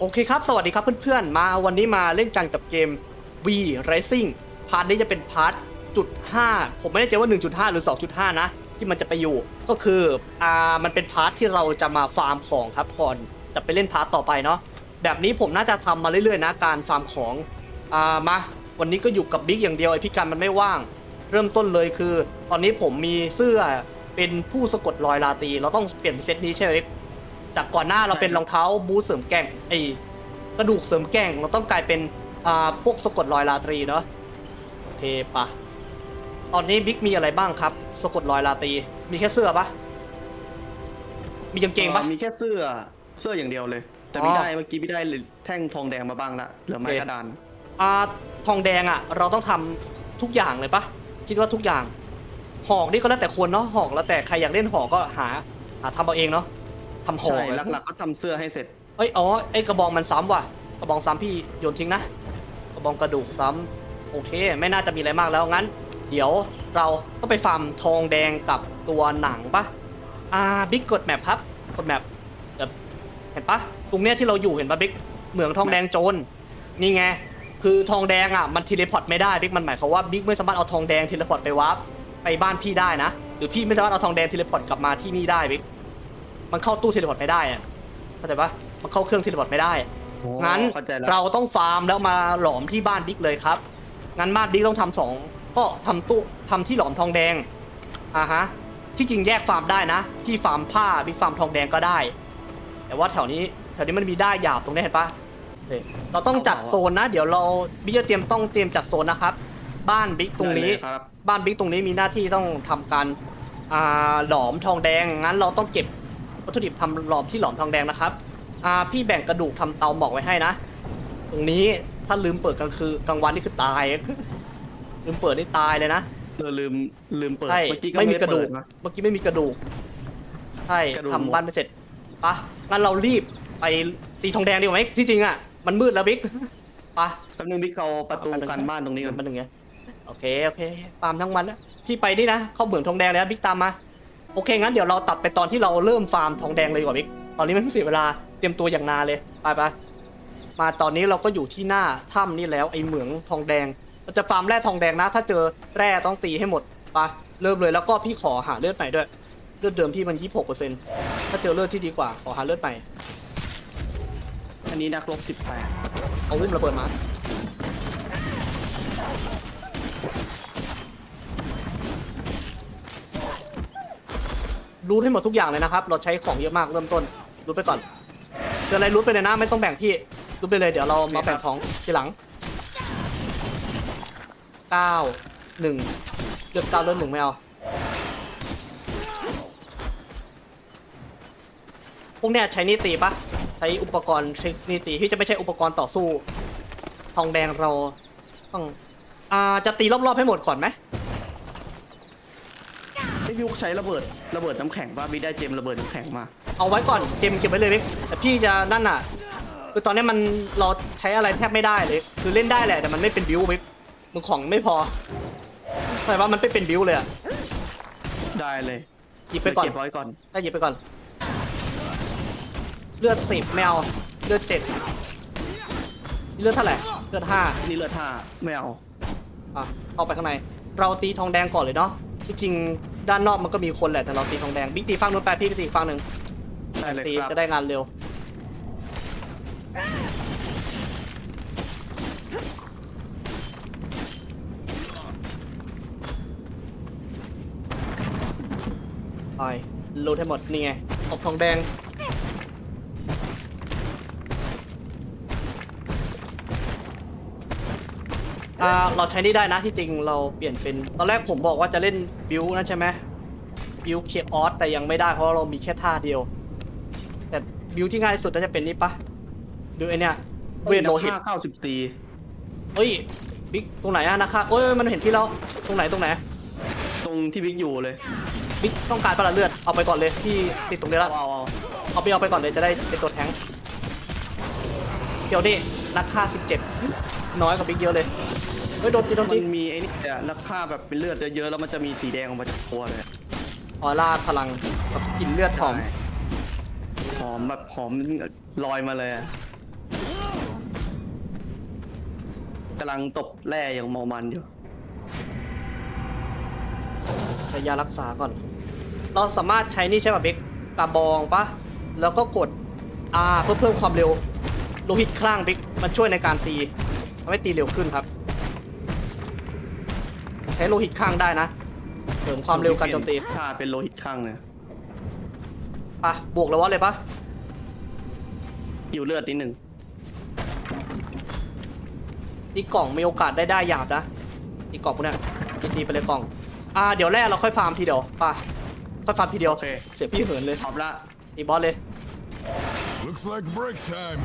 โอเคครับ สวัสดีครับเพื่อนๆ มาวันนี้มาเล่นกันกับเกม V Racing พาร์ทนี้จะเป็นพาร์ทจุด5ผมไม่แน่ใจว่า 1.5 หรือ 2.5 นะ ที่มันจะไปอยู่ ก็คืออ่ามันเป็นพาร์ทที่เราจะมาฟาร์มของครับก่อนจะไปเล่นพาร์ทต่อไปเนาะแบบนี้ผมน่าจะทำมาเรื่อยๆนะการฟาร์มของอ่ามา วันนี้ก็อยู่กับบิ๊กอย่างเดียวไอพี่กันมันไม่ว่าง เริ่มต้นเลยคือ ตอนนี้ผมมีเสื้อเป็นผู้สะกดรอยลาตี เราต้องเปลี่ยนเซตนี้ใช่ไหม จากก่อนหน้าเราเป็นรองเท้าบูทเสริมแกร่งไอ้กระดูกเสริมแกร่งเราต้องกลายเป็นอ่าพวกสะกดรอยราตรีเนาะโอเคปะตอนนี้บิ๊กมีอะไรบ้างครับ สะกดรอยราตรีมีแค่เสื้อปะมีกางเกงปะ มีแค่เสื้อเสื้ออย่างเดียวเลย แต่อ๋อพี่ได้เมื่อกี้พี่ได้แท่งทองแดงมาบ้างละเหลือไม้โอเคกระดานอ่าทองแดงอะ เราต้องทำทุกอย่างเลยปะคิดว่าทุกอย่างหอกนี่ก็แล้วแต่คนเนาะหอกแล้วแต่ใครอยากเล่นหอกก็หาหาทำเอาเองเนาะ ทำหอใช่กเลยหลักๆก็ทำเสื้อให้เสร็จ เอ้ยอ๋อไอ้กระบองมันซ้ำว่ะ กระบองซ้ำพี่โยนทิ้งนะ กระบองกระดูกซ้ำโอเค ไม่น่าจะมีอะไรมากแล้วงั้น เดี๋ยวเราก็ไปฟาร์มทองแดงกับตัวหนังปะอ่าบิ๊กกดแมปครับกดแมปเดี๋ยวเห็นปะตรงเนี้ยที่เราอยู่เห็นปะบิ๊กเหมืองทองแดงโจรนี่ไงคือทองแดงอะมันเทเลพอร์ตไม่ได้บิ๊กมันหมายความว่าบิ๊กไม่สามารถเอาทองแดงเทเลพอร์ตไปวาร์ปไปบ้านพี่ได้นะ หรือพี่ไม่สามารถเอาทองแดงเทเลพอร์ตกลับมาที่นี่ได้บิ๊ก มันเข้าตู้เทเลพอร์ตไม่ได้อะเข้าใจปะมันเข้าเครื่องเทเลพอร์ตไม่ได้ โอ้งั้นเข้าใจแล้วเราต้องฟาร์มแล้วมาหลอมที่บ้านบิ๊กเลยครับ งั้นบ้านบิ๊กต้องทำสองก็ทำตู้ทำที่หลอมทองแดงอ่าฮะที่จริงแยกฟาร์มได้นะพี่ฟาร์มผ้าบิ๊กฟาร์มทองแดงก็ได้ แต่ว่าแถวนี้แถวนี้มันมีได้หยาบตรงนี้เห็นปะนี่เราต้องจัดโซนนะ เดี๋ยวเราบิ๊กจะเตรียมต้องเตรียมจัดโซนนะครับ บ้านบิ๊กตรงนี้ ได้เลยครับ บ้านบิ๊กตรงนี้มีหน้าที่ต้องทำการอ่าหลอมทองแดงงั้นเราต้องเก็บ วัตถุดิบทำหลอมที่หลอมทองแดงนะครับอ่าพี่แบ่งกระดูกทำเตาหมอกไว้ให้นะ ตรงนี้ถ้าลืมเปิดกลางคืนกลางวันนี่คือตาย ลืมเปิดนี่ตายเลยนะ เออลืมลืมเปิดใช่ เมื่อกี้ก็ไม่ไม่มีได้กระดูเปิกดนะเมื่อกี้ไม่มีกระดูก ใช่กระดูกทำบ้านไม่เสร็จปะงั้นเรารีบไปตีทองแดงดีกว่าไหมที่จริงอะ มันมืดแล้วบิ๊กปะ แป๊บนึงพี่เอาประตูกันบ้านตรงนี้ก่อน มันหนึ่งไงโอเค โอเคฟาร์มทั้งวันนะพี่ไปนี่นะ เข้าเหมืองทองแดงเลยนะบิ๊กตามมา โอเคงั้นเดี๋ยวเราตัดไปตอนที่เราเริ่มฟาร์มทองแดงเลยดีกว่าบิ๊กตอนนี้มันเสียเวลาเตรียมตัวอย่างนานเลยไปไปมาตอนนี้เราก็อยู่ที่หน้าถ้ำนี่แล้วไอเหมืองทองแดงเราจะฟาร์มแร่ทองแดงนะ ถ้าเจอแร่ต้องตีให้หมดไปเริ่มเลยแล้วก็พี่ขอหาเลือดใหม่ด้วย เลือดเดิมพี่มัน26%ถ้าเจอเลือดที่ดีกว่าขอหาเลือดใหม่อันนี้นักรบ18เอาวิ่งระเบิดมา รูทให้หมดทุกอย่างเลยนะครับ เราใช้ของเยอะมากเริ่มต้นรูทไปก่อนเจออะไรรูทไปเลยนะไม่ต้องแบ่งพี่รูทไปเลยเดี๋ยวเรามาแบ่งของทีหลังเก้าหนึ่งเลือดเก้าเลือดหนึ่งไม่เอาพวกเนี้ยใช้นี่ตีปะใช้อุปกรณ์ใช้นี่ตีที่จะไม่ใช่อุปกรณ์ต่อสู้ ทองแดงเราต้องอ่าจะตีรอบๆให้หมดก่อนไหม ไอ้พี่ใช้ระเบิดระเบิดน้ำแข็งป่ะพี่ได้เจมระเบิดน้ำแข็งมา เอาไว้ก่อนเกมเก็บไว้เลยเว้ยแต่พี่จะนั่นอะ คือตอนนี้มันเราใช้อะไรแทบไม่ได้เลย คือเล่นได้แหละแต่มันไม่เป็นบิวเว้ยมึงของไม่พอแต่ว่ามันไม่เป็นบิวเลยอะได้เลยหยิบไปก่อนเก็บไว้ก่อนได้หยิบไปก่อน เลือดสิบไม่เอาเลือดเจ็ดเลือดเท่าไหร่เลือดห้านี่เลือดห้าไม่เอาอะเข้าไปข้างใน เราตีทองแดงก่อนเลยเนาะที่จริง ด้านนอกมันก็มีคนแหละแต่เราตีทองแดงบิ๊กตีฝั่งนู้นไปพี่ไปตีอีกฝั่งหนึ่งได้เลยตีครับจะได้งานเร็ว ไปโหลดให้หมดนี่ไงตบทองแดง อ่า เราใช้นี่ได้นะที่จริงเราเปลี่ยนเป็น ตอนแรกผมบอกว่าจะเล่นบิวนั่นใช่ไหม บิวเคียออสแต่ยังไม่ได้เพราะเรามีแค่ท่าเดียว แต่บิวที่ง่ายที่สุดน่าจะเป็นนี่ปะบิวไอเนี้ยเวทโลหิตห้าเก้าสิบสี่เฮ้ยบิ๊กตรงไหนอะนะคะโอ้ยมันเห็นพี่แล้วตรงไหนตรงไหน ตรงที่บิ๊กอยู่เลยบิ๊กต้องการปะละเลือดเอาไปก่อนเลยพี่ติดตรงนี้เอาแล้วเอาเอาเอาไปเอาไปก่อนเลยจะได้เป็นตัวแทงค์เดี๋ยวนี่นักฆ่า17 น้อยกว่าบิ๊กเยอะเลยเฮ้ยโดนตีโดนมัตีนมีไอ้นี่อะราคาแบบเป็นเลือดเยอะๆแล้วมันจะมีสีแดงออกมาจากตัวเลย ออร่าพลังกับกลินเลือดหอม หอมแบบหอมลอยมาเลยกำลังตบแร่อย่างเมามันอยู่ ใช้ยารักษาก่อน เราสามารถใช้นี่ใช่ป่ะเบกกระบองปะแล้วก็กด R เพื่อเพิ่มความเร็ว โลหิตคลั่งเบกมันช่วยในการตีทำให้ตีเร็วขึ้นครับ ใช้โลหิตคลั่งได้นะ ริมความเร็วการโจมตีถ้าเป็นโลหิตข้างเนี่ยปะบวกแล้ววะเลยปะอยู่เลือดนิดหนึ่งอีกกล่องมีโอกาสได้ได้หยาบนะอีกกล่องพวกเนี้ยตีๆไปเลยกล่อง อ่าเดี๋ยวแรกเราค่อยฟาร์มทีเดียวปะค่อยฟาร์มทีเดียวโอเคเสียพี่เหินเลยพร้อมละตีบอสเลย Looks like break time.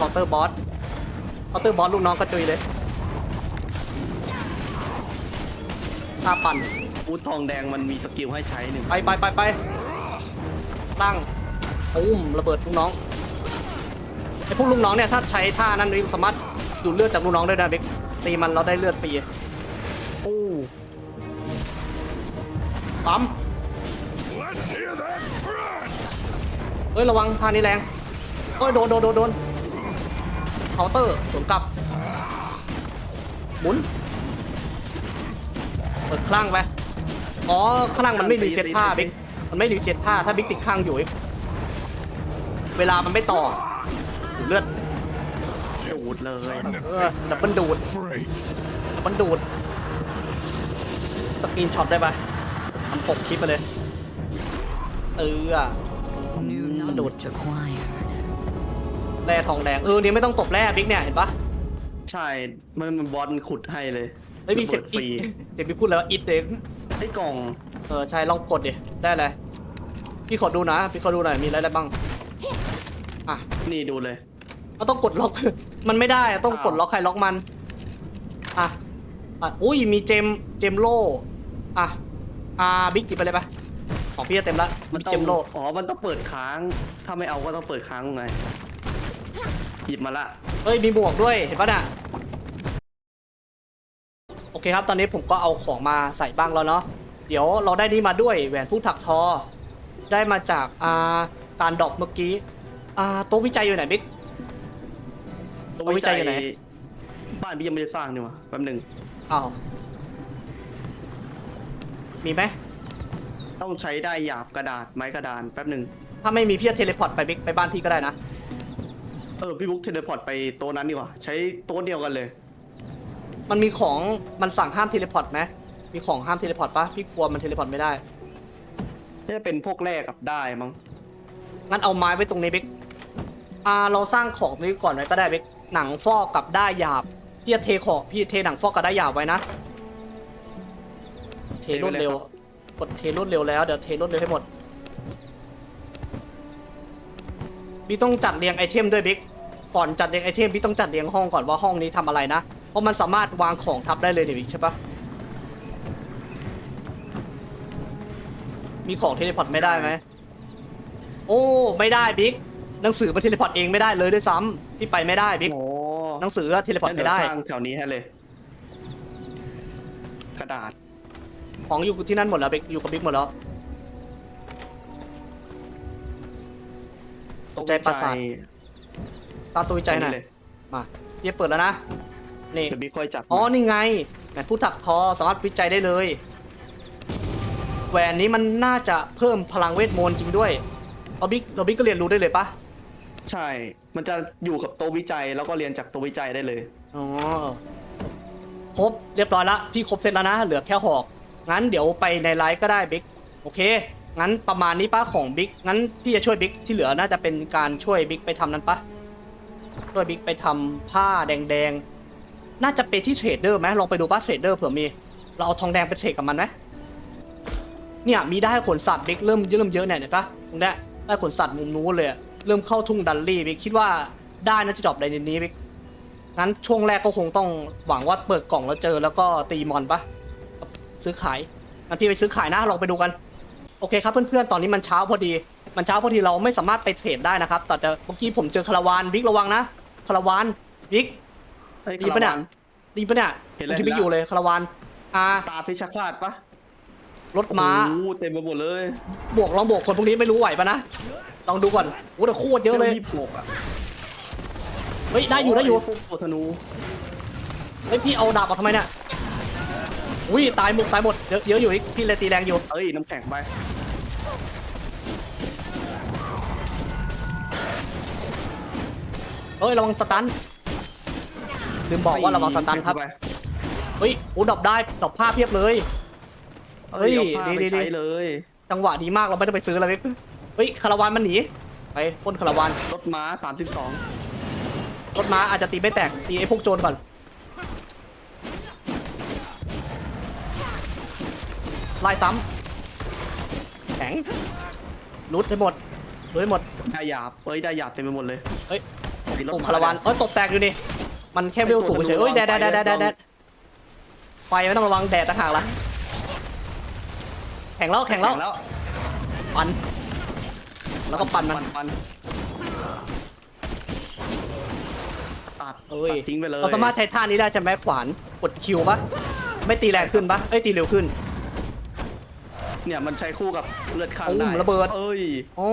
เออเคาน์เตอร์บอสเคาน์เตอร์บอสลูกน้องกระจุยเลยท่าปั่นอูดทองแดงมันมีสกิลให้ใช้หนึ่งไปไปไปไปตั้งอุ้มระเบิดลูกน้องไอพวกลูกน้องเนี่ยถ้าใช้ท่านั้นนี่สามารถดูดเลือดจากลูกน้องได้นะเบกตีมันเราได้เลือดฟรีโอ้ปั๊ม Let's hear that crunch! เฮ้ยระวังท่านี้แรงเฮ้ยโดนโดนโดนโดนเคาน์เตอร์สวนกลับ หมุน เปิดคลั่งไป อ๋อคลั่งมันไม่รีเซ็ตท่าบิ๊กมันไม่รีเซ็ตท่าถ้าบิ๊กติดคลั่งอยู่อีกเวลามันไม่ต่อดูดเลือดดูดเลย Time to เออ take ดับเบิลดูด break. ดับเบิลดูด สกรีนช็อตได้ปะทำปกคลิปไปเลย เออ New knowledge acquired. แร่ทองแดง เออเนี่ยไม่ต้องตบแร่บิ๊กเนี่ยเห็นปะใช่ มันมันบอสมันขุดให้เลยไม่มีเสียงระบิดอิฟรีดเสียงพี่พูดแล้วาอิดเองไอ้กล่องเออใช่ลองกดดิได้เลยพี่ขอดูนะ พี่ขอดูหน่อยมีอะไรอะไรบ้างอะนี่ดูเลย ก็ต้องกดล็อก มันไม่ได้อะต้องกดล็อกใครล็อกมันอะอะอุ้ยมีเจมเจมโล่อะอ่าบิ๊กจิบไปเลยปะของพี่จะเต็มละมัมีนต้อเจงมโล่อ๋อ มันต้องเปิดค้าง ถ้าไม่เอาก็ต้องเปิดค้างไง หยิบมาละเอ้ยมีหมวกด้วยเห็นปะน่ะโอเคครับตอนนี้ผมก็เอาของมาใส่บ้างแล้วเนาะเดี๋ยวเราได้นี่มาด้วยแหวนผู้ถักทอ ได้มาจากอ่าการดรอปเมื่อกี้อ่าโต๊ะวิจัยอยู่ไหนบิ๊กเอาวิจัยอยู่ไหน บ้านพี่ยังไม่ได้สร้างนี่หวะแป๊บหนึงอ้าวมีไหมต้องใช้ได้หยาบกระดาษไม้กระดานแป๊บหนึ่งถ้าไม่มีพี่จะเทเลพอร์ตไปบิ๊กไปบ้านพี่ก็ได้นะ เออพี่บุ๊กเทเลพอร์ตไปโต๊ะนั้นดีกว่า ใช้โต๊ะเดียวกันเลย มันมีของมันสั่งห้ามเทเลพอร์ตไหมมีของห้ามเทเลพอร์ตปะพี่กลัวมันเทเลพอร์ตไม่ได้น่าจะเป็นพวกแรกกับได้มั้งงั้นเอาไม้ไว้ตรงนี้บิ๊กอ่าเราสร้างของนี้ก่อนไว้ก็ได้บิ๊กหนังฟอกกับได้ายหยาบพี่จะเทของพี่เทหนังฟอกกับได้ายหยาบไว้นะ เทรวดเร็วกดเทรวดเร็วแล้วเดี๋ยวเทรวดเร็วให้หมด พี่ต้องจัดเรียงไอเทมด้วยบิ๊กก่อนจัดเรียงไอเทมพี่ต้องจัดเรียงห้องก่อนว่าห้องนี้ทำอะไรนะ เพราะมันสามารถวางของทับได้เลยเนี่ยบิ๊กใช่ปะมีของเทเลพอร์ตไม่ได้ไหม โอ้ ไม่ได้บิ๊ก หนังสือมันเทเลพอร์ตเองไม่ได้เลยด้วยซ้ำพี่ไปไม่ได้บิ๊ก โอ้หนังสือเทเลพอร์ตงั้นไม่เดี๋ยวได้สร้างแถวนี้ให้เลย กระดาษ ของอยู่ที่นั่นหมดแล้วบิ๊กอยู่กับบิ๊กหมดแล้ว ใจประสาทตามตัววิจัยหน่อยเลยมาเยี่ยเปิดแล้วนะนี่เดี๋ยวพี่ค่อยจับอ๋อนี่ไงแหวนผู้ถักทอสามารถวิจัยได้เลย แหวนนี้มันน่าจะเพิ่มพลังเวทมนต์จริงด้วยเราบิ๊กเราบิ๊กก็เรียนรู้ได้เลยปะใช่ มันจะอยู่กับโต๊ะวิจัยแล้วก็เรียนจากโต๊ะวิจัยได้เลยอ๋อครบเรียบร้อยละพี่ครบเสร็จแล้วนะเหลือแค่หอกงั้นเดี๋ยวไปในไลฟ์ก็ได้บิ๊กโอเค งั้นประมาณนี้ป้าของบิ๊กงั้นพี่จะช่วยบิ๊กที่เหลือน่าจะเป็นการช่วยบิ๊กไปทำนั้นปะช่วยบิ๊กไปทำผ้าแดงๆ น่าจะเป็นที่เทรดเดอร์ไหมลองไปดูป้าเทรดเดอร์เผื่อมี เราเอาทองแดงไปเทรดกับมันไหมเนี่ยมีได้ขนสัตว์บิ๊กเริ่มเริ่มเยอะเนี่ยเห็นปะตรงเนี้ยได้ขนสัตว์มุมนู้นเลยอะเริ่มเข้าทุ่งดันลี่บิ๊กคิดว่าได้น่าจะจบในนี้บิ๊กงั้นช่วงแรกก็คงต้องหวังว่าเปิดกล่องแล้วเจอแล้วก็ตีมอนปะซื้อขายงั้นพี่ไปซื้อขายนะลองไปดูกัน โอเคครับเพื่อนๆ ตอนนี้มันเช้าพอดี มันเช้าพอดีเราไม่สามารถไปเทรดได้นะครับ แต่แต่เมื่อกี้ผมเจอคาราวานบิ๊กระวังนะคาราวานบิ๊กเฮ้ยดีปะเนี่ยคาราวา ดีปะเนี่ยเห็นแล้วยังบิ๊กเห็นแล้วอยู่เลยคาราวานอ่าตาเพชรฆาตปะรถม้าโอ้โหเต็มไปหมดเลยบวกลองบวกคนพวกนี้ไม่รู้ไหวปะนะลองดูก่อนโอ้แต่โคตรเยอะเลยยี่สิบหกอะเฮ้ยได้อยู่ได้อยู่พวกโอธนูเฮ้ยพี่เอาดาบออกทำไมเนี่ย อุ้ยตายหมดตายหมดเยอะเยอะอยู่อีกพี่เลยตีแรงอยู่เอ้ยน้ำแข็งไปเฮ้ยระวังสตันลืมบอกว่าระวังสตันครับไปเฮ้ยโอ้ดรอปได้ดรอปผ้าเพียบเลยเอ้ยเฮ้เอายผ้าดีไปดีใช้ดีเลย จังหวะดีมากเราไม่ต้องไปซื้ออะไรเว้ยเฮ้ยคาราวานมันหนีไปปล้นคาราวานรถม้า 32รถม้าอาจจะตีไม่แตกตีไอ้พวกโจรก่อน ไล่ซ้ำแข็งรุดให้หมดรุดให้หมดได้หยาบเอ้ยได้หยาบเต็มไปหมดเลยเฮ้ยมีรถโอ้ม้คาราวานเอ้ยตกแตกอยู่นี่มันแค่เวลสูงเฉยๆเอ้ยแดดแดดแดดแดดแดดแดดไฟไม่ต้องระวังแดดต่างหากละแข็งแล้วแข็งแล้วแล้วปันแล้วก็ปั่นมันปันตัดเอ้ยตัดทิ้งไปเลยเราสามารถใช้ท่านี้ได้ใช่ไหมขวานกดคิวปะไม่ตีแรงขึ้นปะเอ้ยตีเร็วขึ้น เนี่ยมันใช้คู่กับเลือดข้างตุ้มได้ระเบิด เอ้ยอ๋อ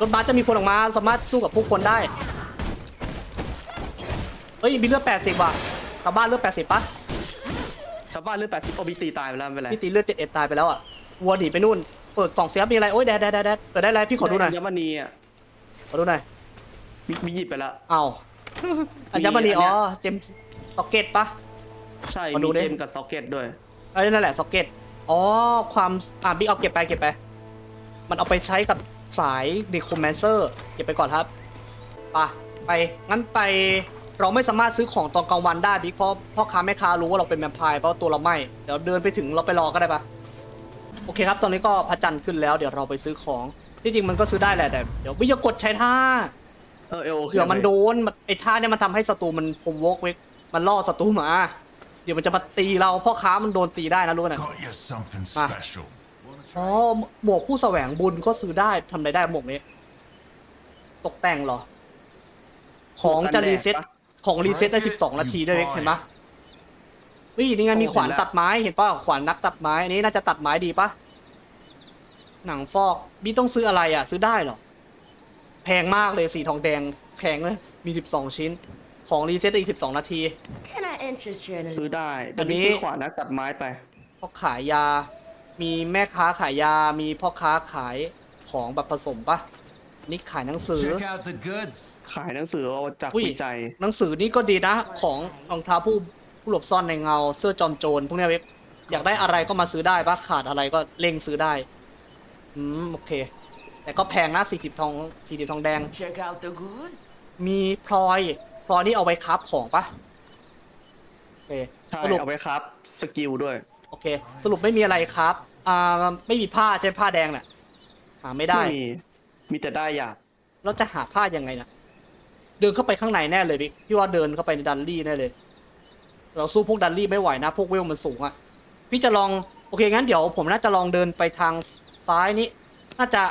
รถบัสจะมีคนออกมาสามารถสู้กับผู้คนได้เอ้ยมีเลือด80ว่ะกลับบ้านเลือด80ปะชาวบ้านเลือด80โอบิตีตายไปแล้วไม่เป็นไรพี่ตีเลือด71ตายไปแล้วอะวัวหนีไปนู่นเปิดกล่องเซฟมีอะไรโอ้ยแดดแดดแดดแดดเปิดได้อะไรพี่ขอดูหน่อยยมณีอะขอดูหน่อยมีมีหยิบไปแล้วอ้าวอัญมณีมีอันเนี้อ๋อยเจมส์ซ็อกเก็ตปะใช่ขอดูมีดิเจมกับซ็อกเก็ตด้วยเอ้ยนั่นแหละซ็อกเก็ต อ๋อ ความ อะบิ๊กเอาเก็บไปเก็บไป มันเอาไปใช้กับสายดีคอมแมนเซอร์เก็บไปก่อนครับไปะไป งั้นไป เราไม่สามารถซื้อของตอนกลางวันได้บิ๊กเพราะพ่อค้าแม่ค้ารู้ว่าเราเป็นแวมไพร์เพราะตัวเราไหม้เดี๋ยวเดินไปถึงเราไปรอก็ได้ปะโอเคครับ ตอนนี้ก็พระจันทร์ขึ้นแล้ว เดี๋ยวเราไปซื้อของ ที่จริงมันก็ซื้อได้แหละแต่ เดี๋ยววิจะกดใช้ท่า เออเอลโอเคเผื่อมันโดนมันไอ้ท่าเนี่ยมันทำให้ศัตรูมันพมวกเวกมันล่อศัตรูมา เดี๋ยวมันจะมาตีเราพ่อค้ามันโดนตีได้นะรู้ไหม Got you something Ah. special. อ๋อหมวกผู้แสวงบุญก็ซื้อได้ทำอะไรได้หมวกนี้ ตกแต่งเหรอ ของจะรีเซ็ตของรีเซ็ตได้12นาทีด้วยเว้ยเห็นปะวินี่ไงมีขวานตัดไม้เห็นปะขวานนักตัดไม้อันนี้น่าจะตัดไม้ดีปะหนังฟอกบีต้องซื้ออะไรอะ ซื้อได้เหรอ แพงมากเลยสีทองแดงแพงเลยมี12ชิ้น ของรีเซ็ตได้อีก12นาที Can I interest you in ซื้อ a ได้อัแต่นนี้นี่ซื้อขวานนักตัดไม้ไป พ่อขายยา มีแม่ค้าขายยา มีพ่อค้าขายของแบบผสมปะนี่ขายหนังสือ Check out the goods. ขายหนังสือเอาจากอุ้ย วิจัย หนังสือนี่ก็ดีนะ ของรองเท้าผู้ผู้หลบซ่อนในเงา เสื้อจอมโจรพวกเนี้ยเว้ยอยากได้อะไรก็มาซื้อได้ปะขาดอะไรก็เล่งซื้อได้ อืม โอเค แต่ก็แพงนะ40ทอง40ทองแดง check out the goods? มีพลอย พลอยนี่เอาไว้คราฟของปะโอเคใช่สรุปเอาไว้ครับ สกิลด้วย โอเค สรุปไม่มีอะไรครับ อ่าไม่มีผ้าใช่ผ้าแดงน่ะหาไม่ได้ ไม่มี มีแต่ได้หยาบเราจะหาผ้ายังไงนะเดินเข้าไปข้างในแน่เลยพี่พี่ว่าเดินเข้าไปในดันลี่แน่เลย เราสู้พวกดันลี่ไม่ไหวนะ พวกเวลมันสูงอะพี่จะลองโอเคงั้นเดี๋ยวผมน่าจะลองเดินไปทางซ้ายนี้ น่าจะ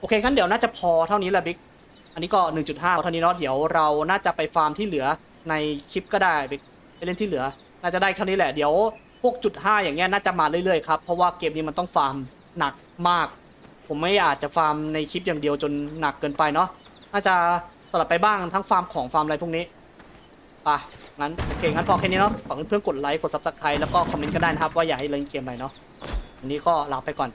โอเคงั้นเดี๋ยวน่าจะพอเท่านี้แหละบิ๊ก อันนี้ก็ 1.5 เท่านี้เนาะเดี๋ยวเราน่าจะไปฟาร์มที่เหลือในคลิปก็ได้ไปเล่นที่เหลือ น่าจะได้เท่านี้แหละเดี๋ยวพวกจุด5อย่างเงี้ยน่าจะมาเรื่อยๆครับเพราะว่าเกมนี้มันต้องฟาร์มหนักมาก ผมไม่อยากจะฟาร์มในคลิปอย่างเดียวจนหนักเกินไปเนาะน่าจะสลับไปบ้างทั้งฟาร์มของฟาร์มอะไรพวกนี้ไปะงั้นโอเคงั้นพอแค่นี้เนาะฝากเพื่อนๆกดไลค์กดซับสไครต์แล้วก็คอมเมนต์กันได้นะครับว่าอยากให้เล่นเกมอะไรเนาะวันนี้ก็ลาไปก่อน